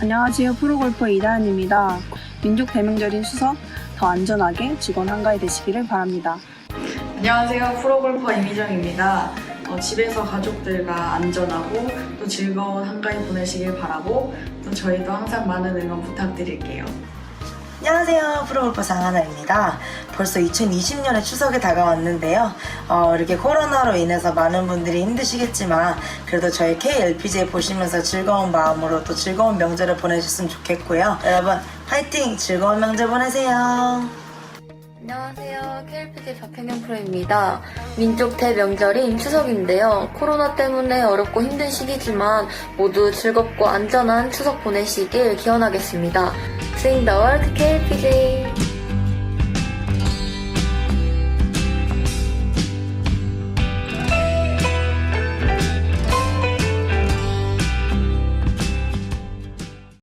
안녕하세요. 프로골퍼 이다은입니다. 민족 대명절인 추석 더 안전하게 즐거운 한가위 되시기를 바랍니다. 안녕하세요. 프로골퍼 이미정입니다. 어, 집에서 가족들과 안전하고 또 즐거운 한가위 보내시길 바라고 또 저희도 항상 많은 응원 부탁드릴게요. 안녕하세요. 프로골퍼 장하나입니다. 벌써 2020년의 추석이 다가왔는데요. 어, 이렇게 코로나로 인해서 많은 분들이 힘드시겠지만 그래도 저희 KLPJ 보시면서 즐거운 마음으로 또 즐거운 명절을 보내셨으면 좋겠고요. 여러분 화이팅! 즐거운 명절 보내세요. 안녕하세요. KLPG 박현경 프로입니다. 민족 대명절인 추석인데요. 코로나 때문에 어렵고 힘든 시기지만 모두 즐겁고 안전한 추석 보내시길 기원하겠습니다. World KLPJ!